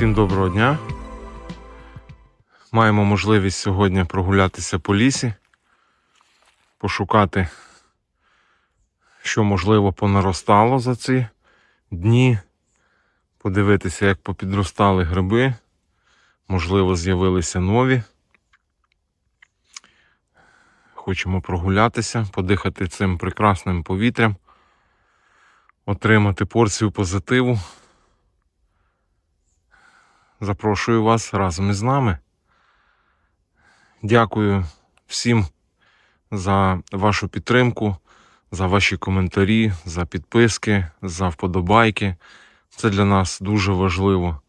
Всім доброго дня. Маємо можливість сьогодні прогулятися по лісі, пошукати, що можливо понаростало за ці дні, подивитися, як попідростали гриби, можливо, з'явилися нові. Хочемо прогулятися, подихати цим прекрасним повітрям, отримати порцію позитиву. Запрошую вас разом із нами. Дякую всім за вашу підтримку, за ваші коментарі, за підписки, за вподобайки. Це для нас дуже важливо.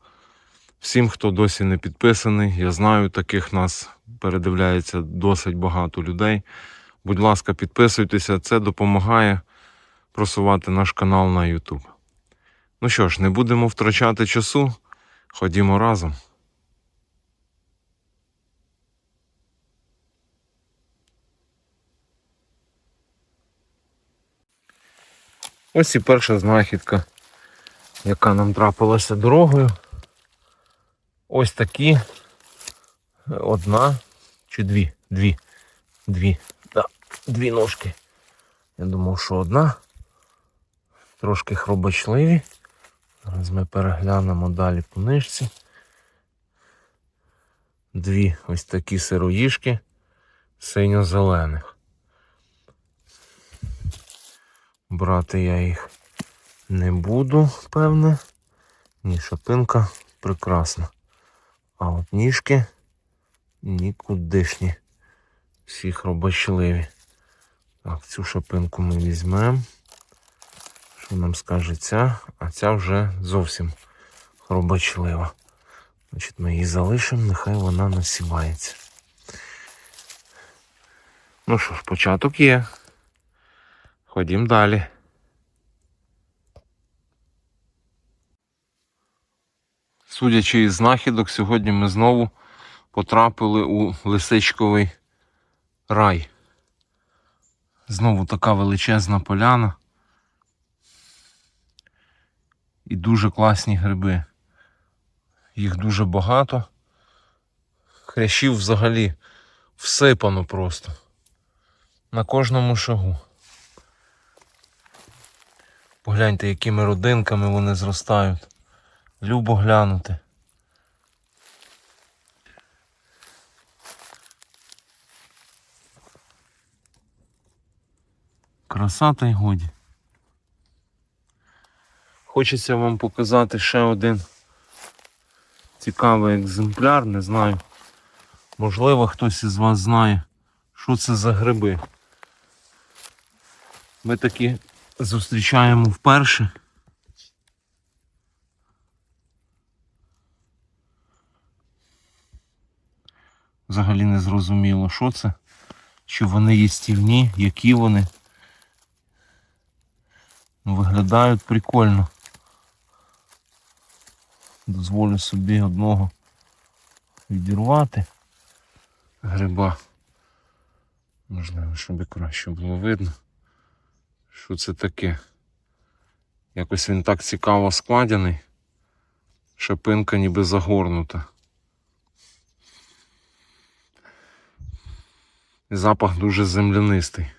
Всім, хто досі не підписаний, я знаю, таких нас передивляється досить багато людей. Будь ласка, підписуйтеся, це допомагає просувати наш канал на YouTube. Ну що ж, не будемо втрачати часу. Ходімо разом. Ось і перша знахідка, яка нам трапилася дорогою. Ось такі. Одна чи дві. Дві. Дві. Да, дві ножки. Я думав, що одна. Трошки хробочливі. Зараз ми переглянемо далі по нижці. Дві ось такі сироїшки синьо-зелених. Брати я їх не буду, певне. Ні, шапинка прекрасна. А от ніжки нікудишні. Всі хробочливі. Так, цю шапинку ми візьмемо. Що нам скаже ця, а ця вже зовсім хробочлива. Значить, ми її залишимо, нехай вона насівається. Ну що ж, початок є. Ходім далі. Судячи із знахідок, сьогодні ми знову потрапили у лисичковий рай. Знову така величезна поляна. І дуже класні гриби. Їх дуже багато. Хрящів взагалі всипано просто. На кожному шагу. Погляньте, якими родинками вони зростають. Любо глянути. Краса та й годі. Хочеться вам показати ще один цікавий екземпляр, не знаю. Можливо, хтось із вас знає, що це за гриби. Ми такі зустрічаємо вперше. Взагалі не зрозуміло, що це, чи вони їстівні, які вони. Ну, Виглядають прикольно. Дозволю собі одного відірвати гриба. Можливо, щоб краще було видно. Що це таке? Якось він так цікаво складений. Шапинка ніби загорнута. Запах дуже землянистий.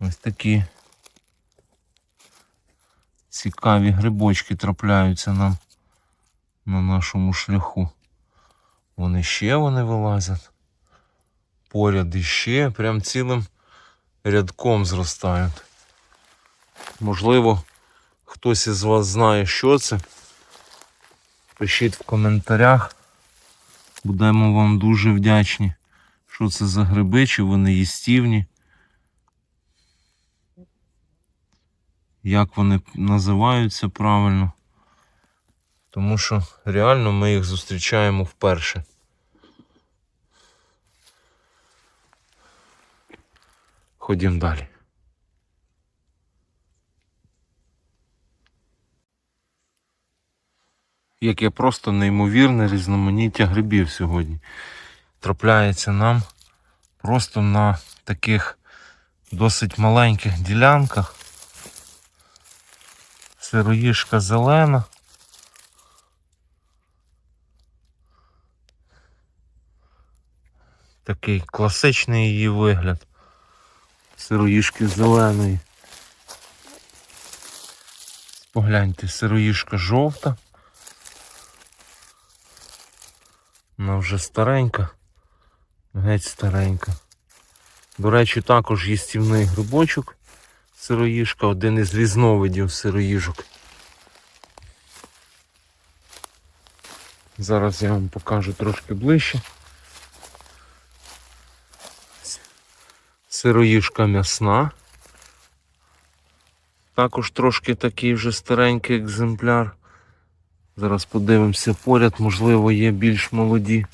Ось такі цікаві грибочки трапляються нам на нашому шляху. Вони ще вони вилазять. Поряд іще, прям цілим рядком зростають. Можливо, хтось із вас знає, що це. Пишіть в коментарях. Будемо вам дуже вдячні, що це за гриби, чи вони їстівні. Як вони називаються правильно. Тому що реально ми їх зустрічаємо вперше. Ходім далі. Яке просто неймовірне різноманіття грибів сьогодні. Трапляється нам просто на таких досить маленьких ділянках Сироїшка зелена. Такий класичний її вигляд. Сироїшки зеленої. Погляньте, сироїшка жовта. Вона вже старенька. Геть старенька. До речі, також їстівний грибочок. Сироїшка, один із різновидів сироїжок. Зараз я вам покажу трошки ближче. Сироїжка м'ясна. Також трошки такий вже старенький екземпляр. Зараз подивимося поряд, можливо, є більш молоді.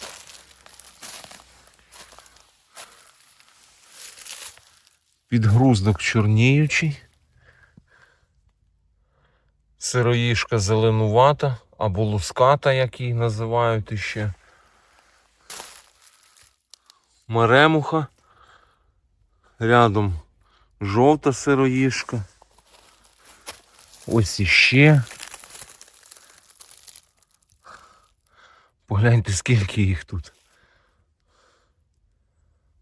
Підгруздок чорніючий. Сироїшка зеленувата або луската, як її називають іще. Меремуха. Рядом жовта сироїшка. Ось іще. Погляньте, скільки їх тут.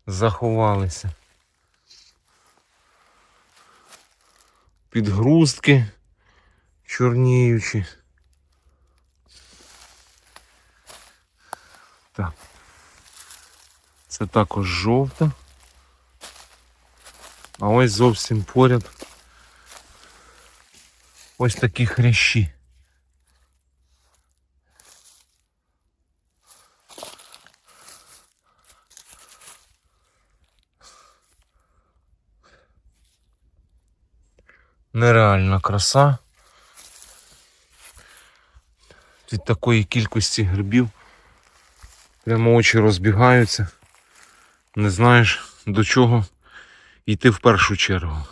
Заховалися. Підгрузки чорніючі. Так. Це також жовта. А ось зовсім поряд. Ось такі хрящі. Нереальна краса. Від такої кількості грибів прямо очі розбігаються. Не знаєш до чого йти в першу чергу.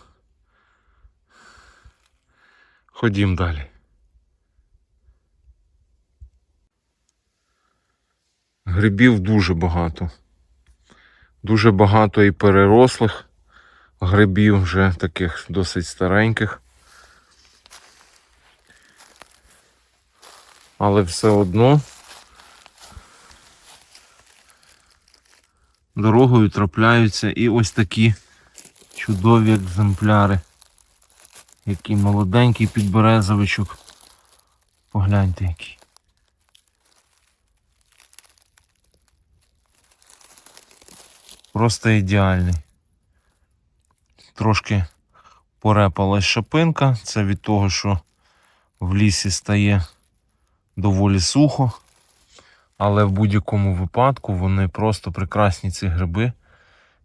Ходім далі. Грибів дуже багато. Дуже багато і перерослих грибів, вже таких досить стареньких. Але все одно дорогою трапляються і ось такі чудові екземпляри. Який молоденький підберезовичок. Погляньте який. Просто ідеальний. Трошки порепалась шапинка. Це від того, що в лісі стає доволі сухо. Але в будь-якому випадку вони просто прекрасні ці гриби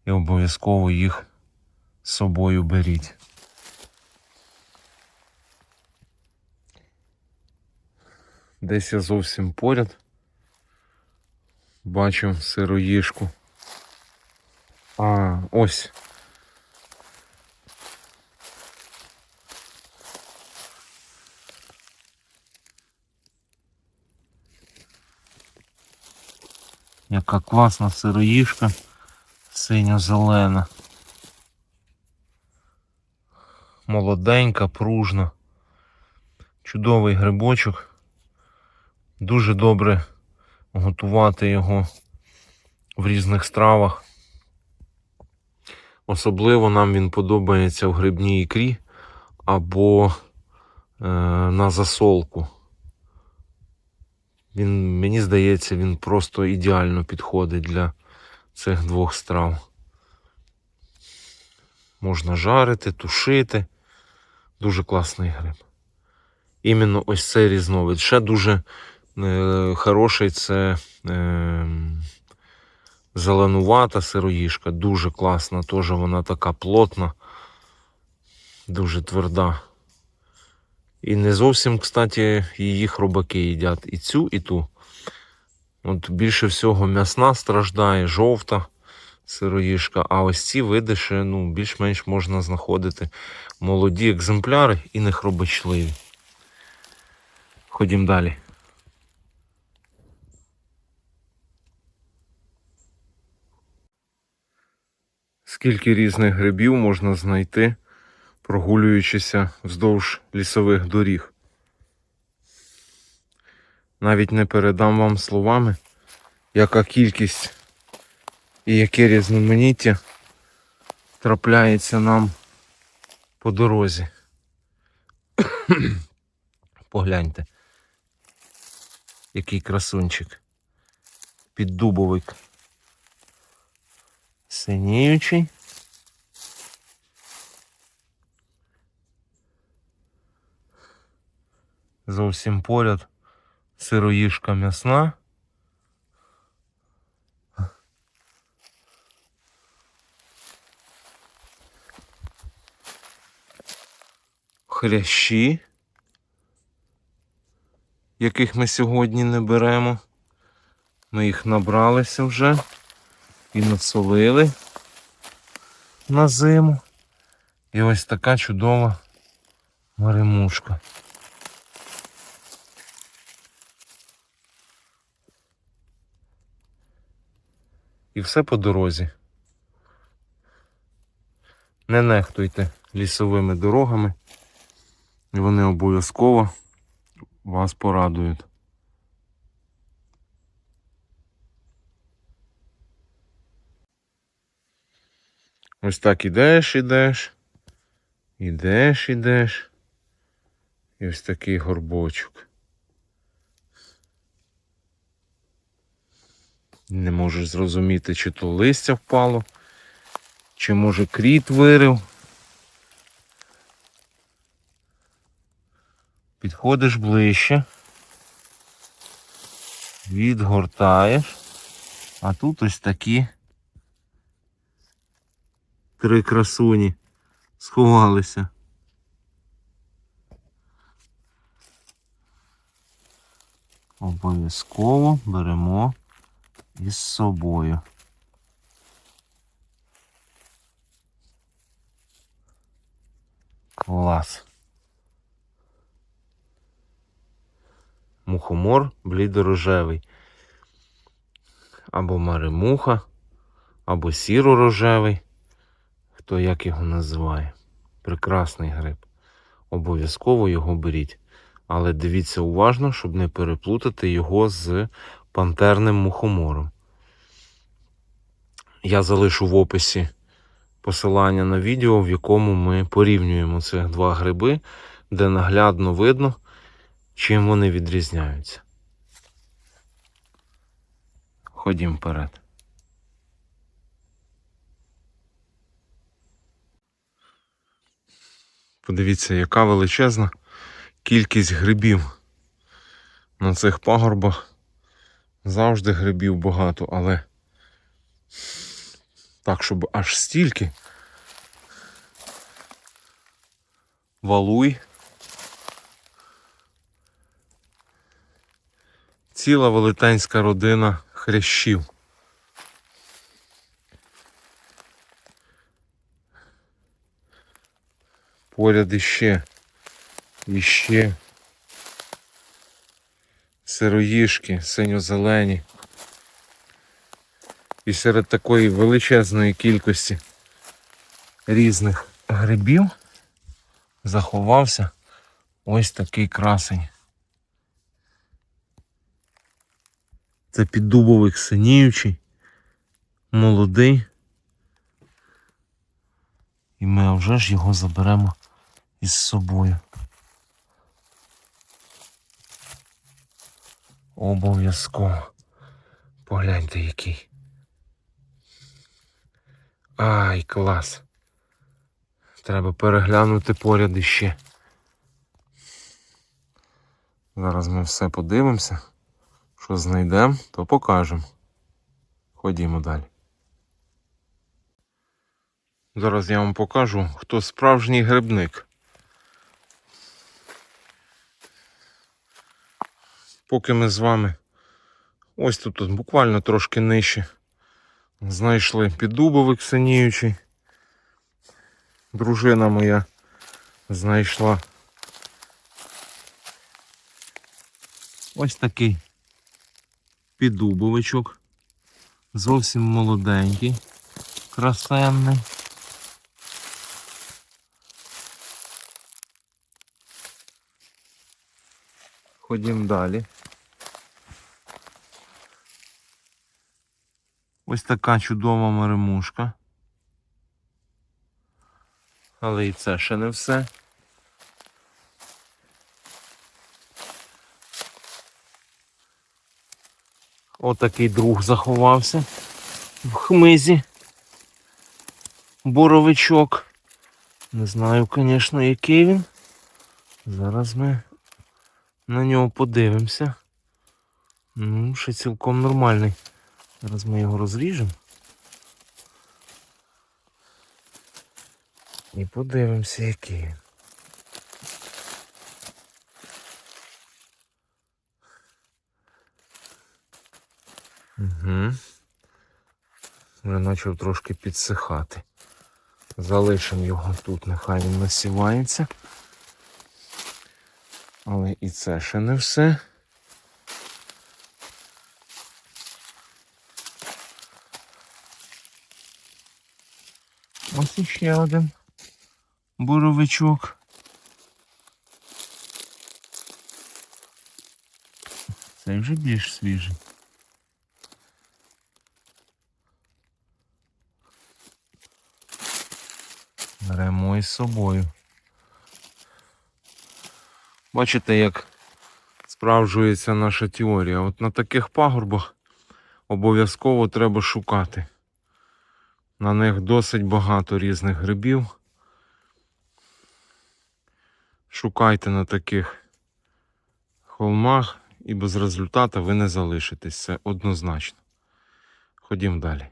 і обов'язково їх з собою беріть. Десь я зовсім поряд. Бачу сироїшку. А, ось. Яка класна сироїшка синьо-зелена. Молоденька, пружна. Чудовий грибочок. Дуже добре готувати його в різних стравах. Особливо нам він подобається в грибній ікрі або е, на засолку. Він, мені здається, він просто ідеально підходить для цих двох страв. Можна жарити, тушити. Дуже класний гриб. Іменно ось цей різновид. Ще дуже е, хороший це е, зеленувата сироїшка. Дуже класна. Теж вона така плотна, дуже тверда. І не зовсім, кстати, її хробаки їдять. І цю, і ту. От більше всього м'ясна страждає, жовта сироїшка, а ось ці види ще ну, більш-менш можна знаходити молоді екземпляри і не хробачливі. Ходім далі. Скільки різних грибів можна знайти, прогулюючися вздовж лісових доріг. Навіть не передам вам словами, яка кількість і яке різноманіття трапляється нам по дорозі. Погляньте, який красунчик. Піддубовик. Синіючий. Зовсім поряд сироїжка м'ясна. Хрящі, яких ми сьогодні не беремо. Ми їх набралися вже і насолили на зиму. І ось така чудова маримушка. І все по дорозі. Не нехтуйте лісовими дорогами, і вони обов'язково вас порадують. Ось так ідеш, ідеш, ідеш, ідеш. І ось такий горбочок. Не можеш зрозуміти, чи то листя впало, чи може кріт вирив. Підходиш ближче, відгортаєш, а тут ось такі три красуні сховалися. Обов'язково беремо із собою. Клас. Мухомор блідорожевий. Або маремуха, або сіро-рожевий. Хто як його називає. Прекрасний гриб. Обов'язково його беріть. Але дивіться уважно, щоб не переплутати його з пантерним мухомором. Я залишу в описі посилання на відео, в якому ми порівнюємо цих два гриби, де наглядно видно, чим вони відрізняються. Ходім вперед. Подивіться, яка величезна кількість грибів на цих пагорбах. Завжди грибів багато, але так, щоб аж стільки. Валуй. Ціла велетенська родина хрящів. Поряд іще, іще сироїшки синьо-зелені. І серед такої величезної кількості різних грибів заховався ось такий красень. Це піддубовик синіючий, молодий. І ми вже ж його заберемо із собою. Обов'язково. Погляньте який. Ай, клас. Треба переглянути поряд іще. Зараз ми все подивимося. Що знайдемо, то покажемо. Ходімо далі. Зараз я вам покажу, хто справжній грибник. Поки ми з вами ось тут, буквально трошки нижче знайшли піддубовик синіючий. Дружина моя знайшла ось такий піддубовичок. Зовсім молоденький, красенний. Ходім далі. Ось така чудова маремушка. Але і це ще не все. Отакий друг заховався в хмизі. Боровичок. Не знаю, звісно, який він. Зараз ми на нього подивимося. Ну, ще цілком нормальний. Зараз ми його розріжемо. І подивимося, який він. Угу. Вже почав трошки підсихати. Залишимо його тут, нехай він насівається. Але і це ще не все. Ось іще один боровичок. Цей вже більш свіжий. Беремо із собою. Бачите, як справджується наша теорія. От на таких пагорбах обов'язково треба шукати. На них досить багато різних грибів. Шукайте на таких холмах і без результату ви не залишитесь. Це однозначно. Ходім далі.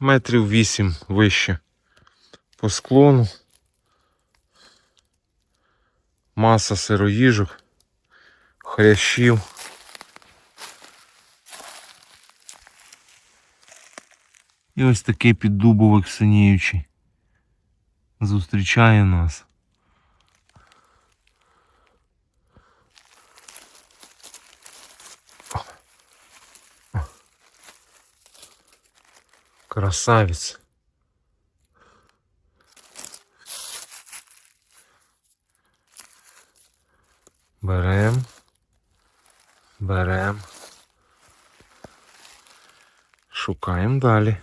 Метрів вісім вище по склону. Маса сироїжок, хрящів. І ось такий піддубовик синіючий зустрічає нас. Красавець. Берем. Берем. Шукаємо далі.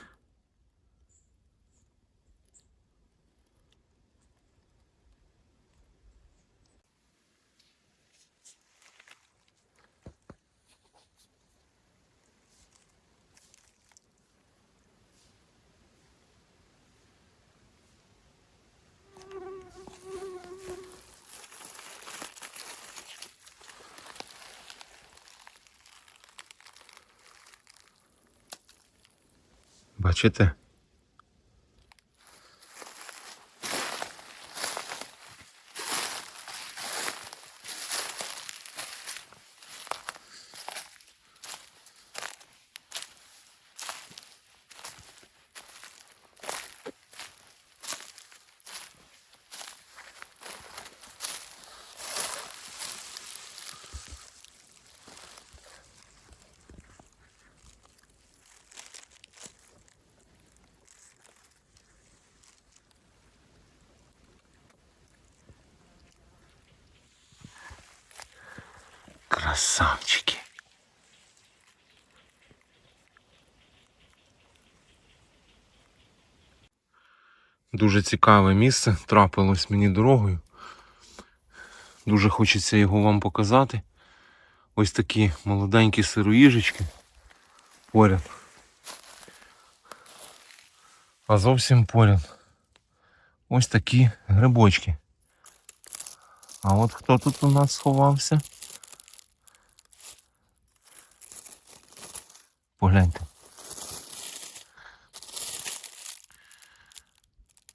Бачите? Красавчики. Дуже цікаве місце трапилось мені дорогою. Дуже хочеться його вам показати. Ось такі молоденькі сироїжечки поряд. А зовсім поряд. Ось такі грибочки. А от хто тут у нас сховався? Погляньте.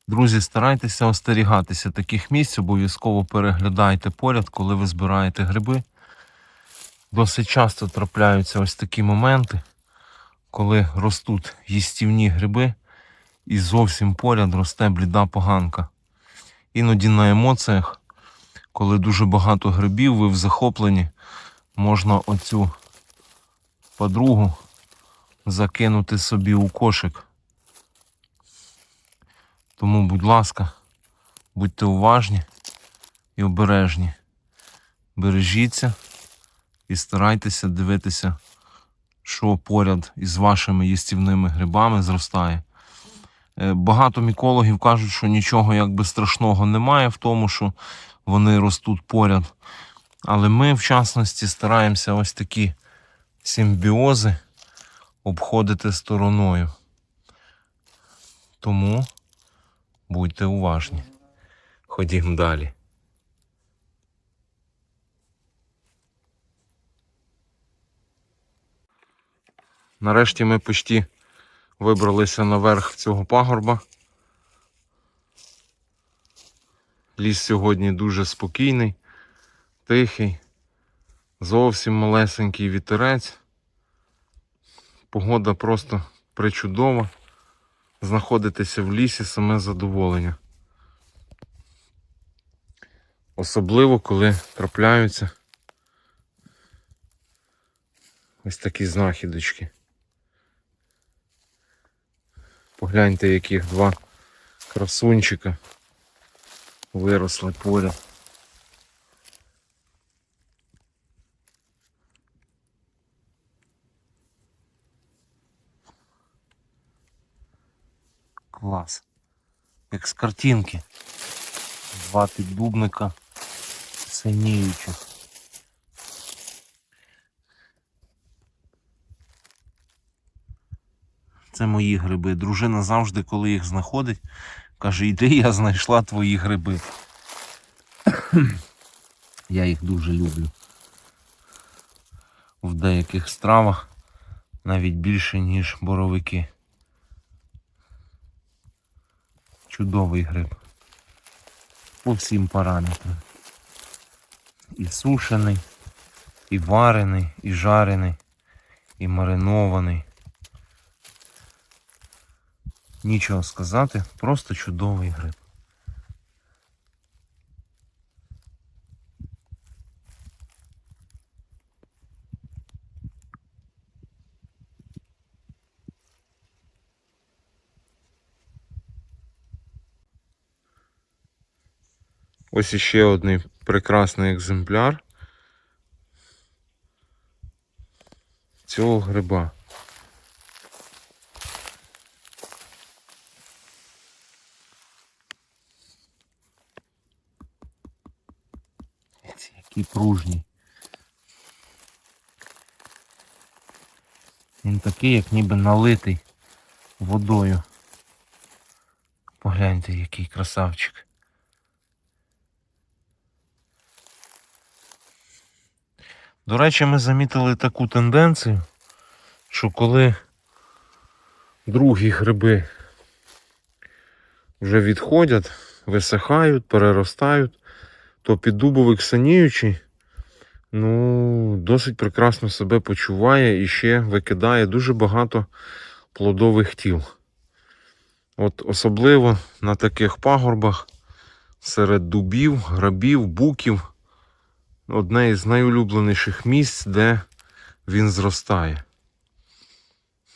Друзі, старайтеся остерігатися таких місць, обов'язково переглядайте поряд, коли ви збираєте гриби. Досить часто трапляються ось такі моменти, коли ростуть їстівні гриби і зовсім поряд росте бліда поганка. Іноді на емоціях, коли дуже багато грибів, ви в захопленні, можна оцю подругу закинути собі у кошик. Тому, будь ласка, будьте уважні і обережні. Бережіться і старайтеся дивитися, що поряд із вашими їстівними грибами зростає. Е, Багато мікологів кажуть, що нічого якби страшного немає в тому, що вони ростуть поряд. Але ми, в частності, стараємося ось такі симбіози обходити стороною. Тому будьте уважні. Ходімо далі. Нарешті ми почти вибралися наверх цього пагорба. Ліс сьогодні дуже спокійний, тихий, зовсім малесенький вітерець. Погода просто причудова. Знаходитися в лісі саме задоволення. Особливо, коли трапляються ось такі знахідочки. Погляньте, яких два красунчика виросли поряд. Клас. Як з картинки. Два піддубника синіючих. Це мої гриби. Дружина завжди, коли їх знаходить, каже, йди, я знайшла твої гриби. Я їх дуже люблю. В деяких стравах навіть більше, ніж боровики. Чудовий гриб. По всім параметрам. І сушений, і варений, і жарений, і маринований. Нічого сказати, просто чудовий гриб. Ось іще один прекрасний екземпляр цього гриба. Ці Які пружні. Він такий, як ніби налитий водою. Погляньте, який красавчик. До речі, ми замітили таку тенденцію, що коли другі гриби вже відходять, висихають, переростають, то піддубовик саніючий ну, досить прекрасно себе почуває і ще викидає дуже багато плодових тіл. От особливо на таких пагорбах серед дубів, грабів, буків одне із найулюбленіших місць, де він зростає.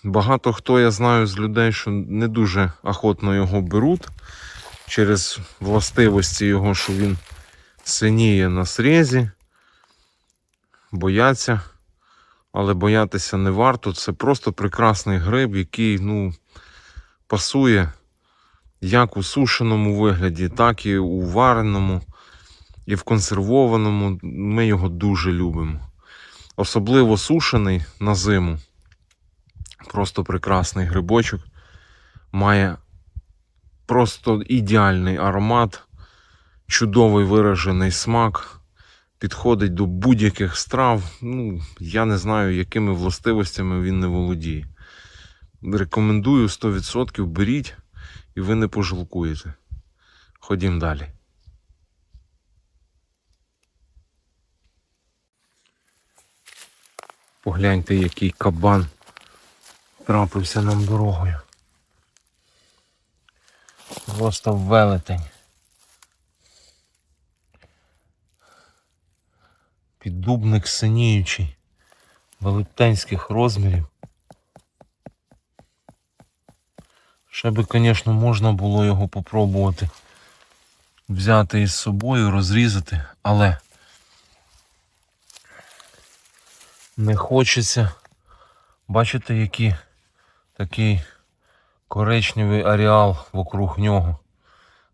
Багато хто я знаю з людей, що не дуже охотно його беруть через властивості його, що він синіє на срезі, бояться, але боятися не варто. Це просто прекрасний гриб, який ну, пасує як у сушеному вигляді, так і у вареному і в консервованому ми його дуже любимо. Особливо сушений на зиму. Просто прекрасний грибочок. Має просто ідеальний аромат, чудовий виражений смак. Підходить до будь-яких страв. Ну, я не знаю, якими властивостями він не володіє. Рекомендую 100% беріть і ви не пожалкуєте. Ходім далі. Погляньте, який кабан трапився нам дорогою. Просто велетень. Піддубник синіючий, велетенських розмірів. Ще би, звісно, можна було його попробувати взяти із собою, розрізати, але не хочеться. Бачите, який такий коричневий аріал вокруг нього.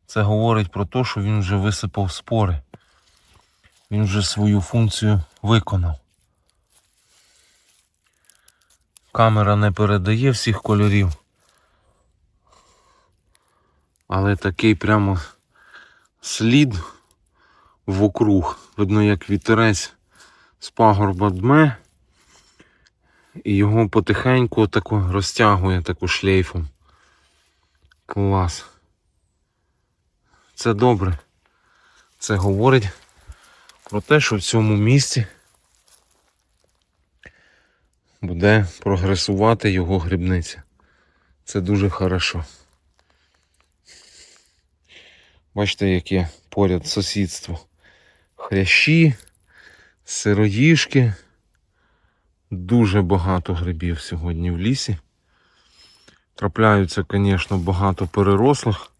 Це говорить про те, що він вже висипав спори. Він вже свою функцію виконав. Камера не передає всіх кольорів. Але такий прямо слід вокруг. Видно, як вітерець з пагорба дме. І його потихеньку тако розтягує таку шлейфом. Клас. Це добре. Це говорить про те, що в цьому місці буде прогресувати його грибниця. Це дуже хорошо. Бачите, яке поряд сусідство. Хрящі, сироїшки. Дуже багато грибів сьогодні в лісі. Трапляються, звісно, багато перерослих,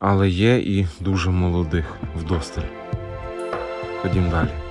але є і дуже молодих вдосталь. Ходім далі.